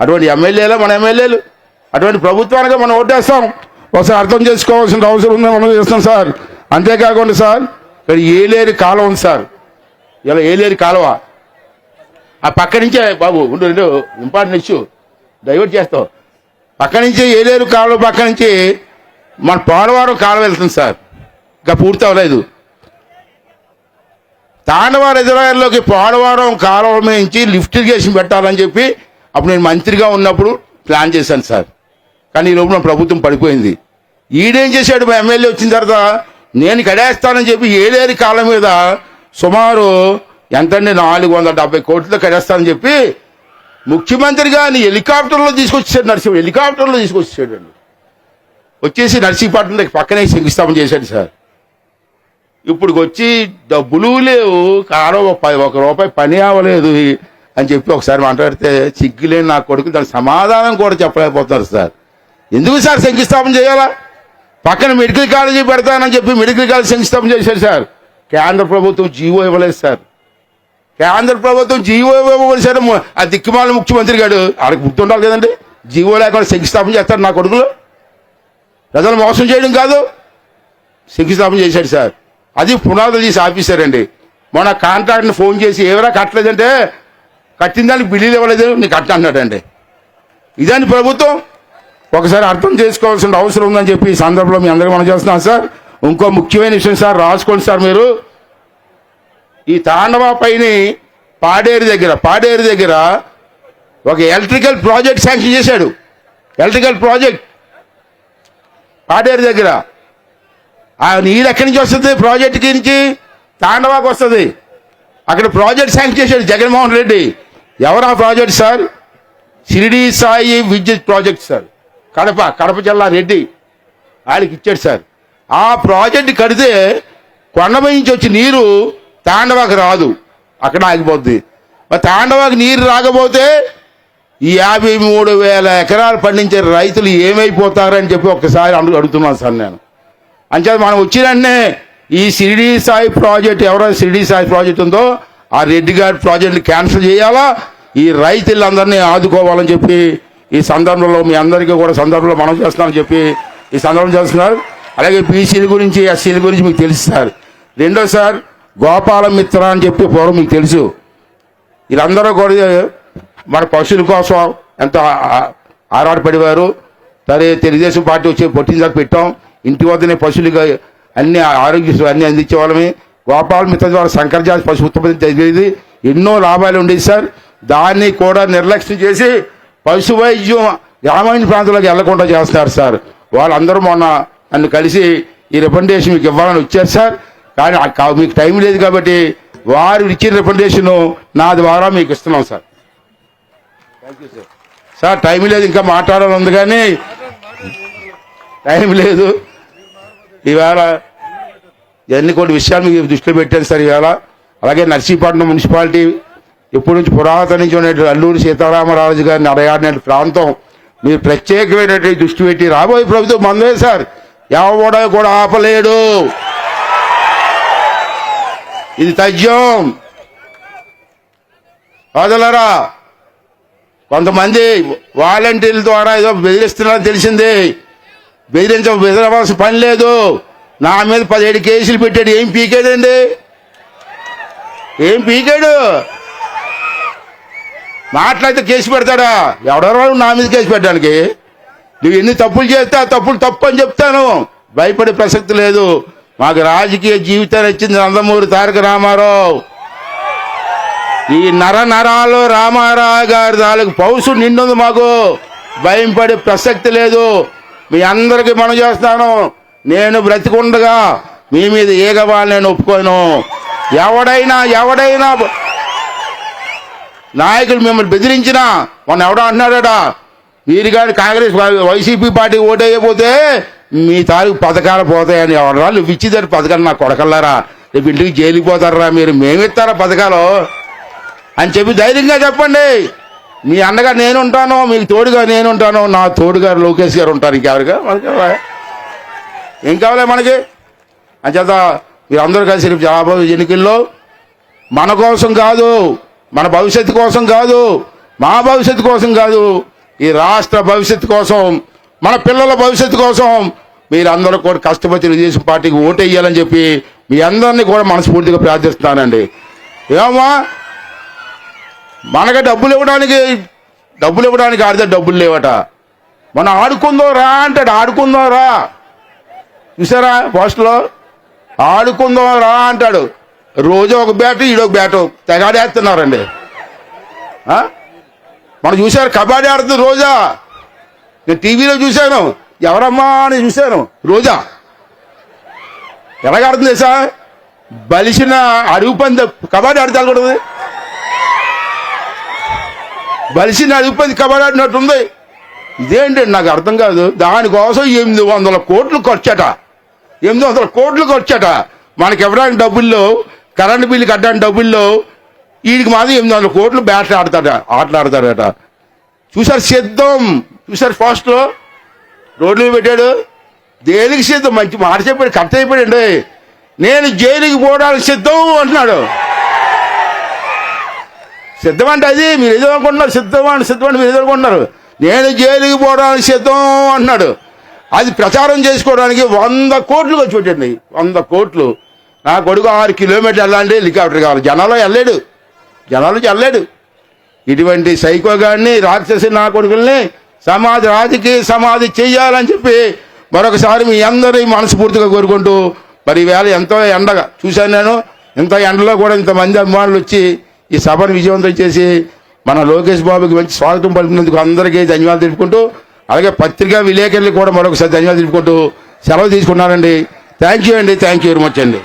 అటువంటి ఎమ్మెల్యేలే మన ఎమ్మెల్యేలు. అటువంటి ప్రభుత్వానికి మనం ఓటేస్తాం. ఒకసారి అర్థం చేసుకోవాల్సిన అవసరం ఉందని మనం చేస్తాం సార్. అంతేకాకుండా సార్ ఇక్కడ ఏలేరు కాలువ ఉంది సార్. ఇలా ఏలేరు కాలువ. ఆ పక్క నుంచే బాబు ఉండు రెండు ఇంపార్టెంట్ ఇష్యూ. డైవర్ట్ చేస్తావు పక్క నుంచి ఏలేరు కాలువ పక్క నుంచి మన పోలవరం కాలువ వెళ్తుంది సార్. ఇంకా పూర్తి అవ్వలేదు. తాండవ రిజర్వాయర్లోకి పోలవరం కాలువ నుంచి లిఫ్ట్ ఇరిగేషన్ పెట్టాలని చెప్పి అప్పుడు నేను మంత్రిగా ఉన్నప్పుడు ప్లాన్ చేశాను సార్. కానీ ఈ లోపల ప్రభుత్వం పడిపోయింది. ఈడేం చేశాడు? మా ఎమ్మెల్యే వచ్చిన తర్వాత నేను కడేస్తానని చెప్పి ఏడేరి కాలం మీద సుమారు ఎంతండి? నాలుగు వందల డెబ్బై కోట్లతో కడేస్తానని చెప్పి ముఖ్యమంత్రిగా నీ హెలికాప్టర్లో తీసుకొచ్చాడు నర్సింహ హెలికాప్టర్లో తీసుకొచ్చాడు అండి వచ్చేసి నర్సీపట్నం దగ్గర పక్కనే శంకుస్థాపన చేశాడు సార్. ఇప్పుడు వచ్చి డబ్బులు లేవు. కారో ఒక ఒక రూపాయి పని అవ్వలేదు. అని చెప్పి ఒకసారి మాట్లాడితే చిగ్గులేని నా కొడుకు దాని సమాధానం కూడా చెప్పలేకపోతున్నారు సార్. ఎందుకు సార్ శంకుస్థాపన చేయాలా? పక్కన మెడికల్ కాలేజీ పెడతానని చెప్పి మెడికల్ కాలేజ్ శంకుస్థాపన చేశారు సార్. కేంద్ర ప్రభుత్వం జీవో ఇవ్వలేదు సార్. కేంద్ర ప్రభుత్వం జీవో సార్ ఆ దిక్కుమాల ముఖ్యమంత్రి గారు ఆడికి గుర్తుండాలి కదండి. జీవో లేకుండా శంకుస్థాపన చేస్తారు నా కొడుకులు. ప్రజలు మోసం చేయడం కాదు. శంకుస్థాపన చేశాడు సార్. అది పునాదులు తీసి ఆఫీసర్ మొన్న కాంట్రాక్ట్ని ఫోన్ చేసి ఎవరా కట్టలేదంటే కట్టిన దానికి బిల్లులు ఇవ్వలేదు నీకు కట్ట అన్నాడండి. ఇదని ప్రభుత్వం? ఒకసారి అర్థం చేసుకోవాల్సిన అవసరం ఉందని చెప్పి ఈ సందర్భంలో మీ అందరికీ మనం చేస్తున్నాం సార్. ఇంకో ముఖ్యమైన విషయం సార్ రాసుకోండి సార్ మీరు. ఈ తాండవ పైన పాడేరు దగ్గర పాడేరు దగ్గర ఒక ఎలక్ట్రికల్ ప్రాజెక్ట్ శాంక్షన్ చేశాడు. Electrical project. పాడేరు దగ్గర. ఆ నీరు ఎక్కడి నుంచి వస్తుంది? ప్రాజెక్ట్ నుంచి తాండవాకు వస్తుంది. అక్కడ ప్రాజెక్ట్ శాంక్షన్ చేశాడు జగన్మోహన్ రెడ్డి. ఎవరా ప్రాజెక్ట్ సార్? షిరిడి సాయి విద్యుత్ ప్రాజెక్ట్ సార్. కడప కడప జిల్లా రెడ్డి ఆయనకి ఇచ్చాడు సార్. ఆ ప్రాజెక్ట్ కడితే కొండపై నుంచి వచ్చి నీరు తాండవాకి రాదు. అక్కడ ఆగిపోద్ది. మరి తాండవాకి నీరు రాకపోతే ఈ యాభై మూడు వేల ఎకరాలు పండించే రైతులు ఏమైపోతారని చెప్పి ఒక్కసారి అడుగు అడుగుతున్నాను సార్ నేను. అంతే మనం వచ్చిన ఈ షిరిడి సాయి ప్రాజెక్ట్ ఎవరైనా షిరిడి సాయి ప్రాజెక్ట్ ఉందో ఆ రెడ్డి గారి ప్రాజెక్టుని క్యాన్సిల్ చేయాలా? ఈ రైతులందరినీ ఆదుకోవాలని చెప్పి ఈ సందర్భంలో మీ అందరికీ కూడా సందర్భంలో మనం చేస్తున్నామని చెప్పి ఈ సందర్భం చేస్తున్నారు. అలాగే బీసీల గురించి ఎస్సీల గురించి మీకు తెలుసు సార్ రెండో సార్ గోపాల మిత్ర అని చెప్పి పూర్వం మీకు తెలుసు. వీళ్ళందరూ కూడా మన పశువుల కోసం ఎంతో ఆ- ఆరాటపడేవారు. సరే తెలుగుదేశం పార్టీ వచ్చి పొట్టిన తర్వాత పెట్టాం. ఇంటి వద్దనే పశువులుగా అన్ని ఆరోగ్య అన్ని అందించే వాళ్ళమి గోపాల మిత్ర ద్వారా శంకరజాతి పశు ఉత్పత్తి జరిగేది. ఎన్నో లాభాలు ఉండేవి సార్. దాన్ని కూడా నిర్లక్ష్యం చేసి పశు వైద్యం గ్రామీణ ప్రాంతాలకు వెళ్ళకుండా చేస్తారు సార్. వాళ్ళందరూ మొన్న నన్ను కలిసి ఈ రికమెండేషన్ మీకు ఇవ్వాలని వచ్చారు సార్. కానీ మీకు టైం లేదు కాబట్టి వారు ఇచ్చిన రికమెండేషన్ నా ద్వారా మీకు ఇస్తున్నాం సార్. సార్ టైం లేదు ఇంకా మాట్లాడాలని ఉంది కానీ టైం లేదు. ఈవేళ ఇవన్నీ కొన్ని విషయాలు మీకు దృష్టిలో పెట్టాను సార్ ఈవేళ అలాగే నర్సీపట్నం మున్సిపాలిటీ ఇప్పుడు నుంచి పురాతన నుంచి ఉన్నటువంటి అల్లూరి సీతారామరాజు గారిని అడగాడిన ప్రాంతం. మీరు ప్రత్యేకమైనటువంటి దృష్టి పెట్టి రాబోయే ప్రభుత్వం మందే సార్. ఎవడ కూడా ఆపలేడు. ఇది తథ్యం. వదలరా? కొంతమంది వాలంటీర్ల ద్వారా ఏదో బెదిరిస్తున్నారని తెలిసింది. బెదిరించ బెదిరవలసిన పని లేదు. నా మీద పదిహేడు కేసులు పెట్టాడు. ఏం పీకేదండి ఏం పీకాడు? మాట్లాడితే కేసు పెడతాడా? ఎవడెవరో నా మీద కేసు పెట్టడానికి. నువ్వు ఎన్ని తప్పులు చేస్తే ఆ తప్పులు తప్పు అని చెప్తాను. భయపడే ప్రసక్తి లేదు. మాకు రాజకీయ జీవితాన్ని ఇచ్చింది నందమూరి తారక రామారావు. ఈ నర నరాలు రామారావు గారి తాలూకు పౌసు నిండుంది మాకు. భయం పడే ప్రసక్తి లేదు. మీ అందరికీ మనం చేస్తాను. నేను బ్రతికుండగా మీ మీద ఏగవాళ్ళు నేను ఒప్పుకోను. ఎవడైనా ఎవడైనా నాయకులు మిమ్మల్ని బెదిరించినా మొన్న ఎవడో అన్నాడా మీరు కానీ కాంగ్రెస్ వైసీపీ పార్టీ ఓటేయకపోతే మీ తాలూకు పథకాలు పోతాయని ఎవరా నువ్వు ఇచ్చిదారు పథకాలు నా కొడకల్లారా? రేపు ఇంటికి జైలుకిపోతారా మీరు? మేమిస్తారా పథకాలు? అని చెప్పి ధైర్యంగా చెప్పండి. మీ అన్నగా నేను ఉంటాను మీకు తోడుగా నేను ఉంటాను నా తోడుగా లోకేష్ గారు ఉంటారు. ఇంకెవరిగా? మనకి ఏం కావాలి మనకి? అంచేత మీరు అందరూ కలిసి రేపు రాబోయే ఎన్నికల్లో మన కోసం కాదు మన భవిష్యత్తు కోసం కాదు మా భవిష్యత్తు కోసం కాదు ఈ రాష్ట్ర భవిష్యత్తు కోసం మన పిల్లల భవిష్యత్తు కోసం మీరందరూ కూడా కష్టపడి తెలుగుదేశం పార్టీకి ఓటేయాలని చెప్పి మీ అందరినీ కూడా మనస్ఫూర్తిగా ప్రార్థిస్తానండి ఏమో మనకి డబ్బులు ఇవ్వడానికి డబ్బులు ఇవ్వడానికి ఆడితే డబ్బులు లేవట. మనం ఆడుకుందో రా అంటాడు ఆడుకుందో రా. చూసారా పోస్ట్లో? ఆడుకుందాం రా అంటాడు. రోజు ఒక బ్యాట్ ఈడొక బ్యాట్. తెగాడేస్తున్నారండి మనం చూశారు కబడ్డీ ఆడుతుంది రోజా. నేను టీవీలో చూశాను ఎవరమ్మా అని చూశాను రోజా. ఎలాగాడుతుంది సార్ బలిసిన అడుగు పంది కబడ్డీ ఆడితే కూడా బలిసిన అడుగు పంది కబడ్డీ ఆడినట్టుంది ఇదేంటి నాకు అర్థం కాదు. దానికోసం ఎనిమిది వందల కోట్లు ఖర్చట. ఎనిమిది వందల కోట్లు ఖర్చట. మనకి ఇవ్వడానికి డబ్బుల్లో కరెంటు బిల్లు కట్టడానికి డబ్బుల్లో. వీడికి మాత్రం ఎనిమిది వందల కోట్లు బ్యాట్లు ఆడతాడ ఆటలు ఆడతాడట చూసారు సిద్ధం చూసారు ఫాస్ట్లో? రోడ్లు పెట్టాడు. దేనికి సిద్ధం? మంచి మాట చెప్పాడు కరెక్ట్ అయిపోయాడు నేను జైలుకి పోవడానికి సిద్ధం అంటున్నాడు. సిద్ధం అంటే అది మీరు ఏదో అనుకుంటున్నారు సిద్ధం అంటే సిద్ధం అంటే మీరు ఏదో అనుకుంటున్నారు. నేను జైలుకి పోవడానికి సిద్ధం అంటున్నాడు. అది ప్రచారం చేసుకోవడానికి వంద కోట్లు ఖర్చు పెట్టండి వంద కోట్లు. నా కొడుకు ఆరు కిలోమీటర్లు వెళ్ళాలంటే హెలికాప్టర్ కావాలి. జనాలు వెళ్ళాడు జనాలు వెళ్ళాడు ఇటువంటి సైకోగాడిని రాక్షసి నా కొడుకుల్ని సమాజ రాజకీయ సమాధి చెయ్యాలని చెప్పి మరొకసారి మీ అందరి మనస్ఫూర్తిగా కోరుకుంటూ మరి ఎంతో ఎండగా చూశాను నేను. ఇంత ఎండలో కూడా ఇంతమంది అభిమానులు వచ్చి ఈ సభను విజయవంతం చేసి మన లోకేష్ బాబుకి మంచి స్వాగతం పలికినందుకు అందరికీ ధన్యవాదాలు తెలుపుకుంటూ అలాగే పత్రికా విలేకరులకు కూడా మరొకసారి ధన్యవాదాలు తెలుపుకుంటూ సెలవు తీసుకున్నారండి థ్యాంక్ యూ అండి. థ్యాంక్ యూ వెరీ మచ్ అండి.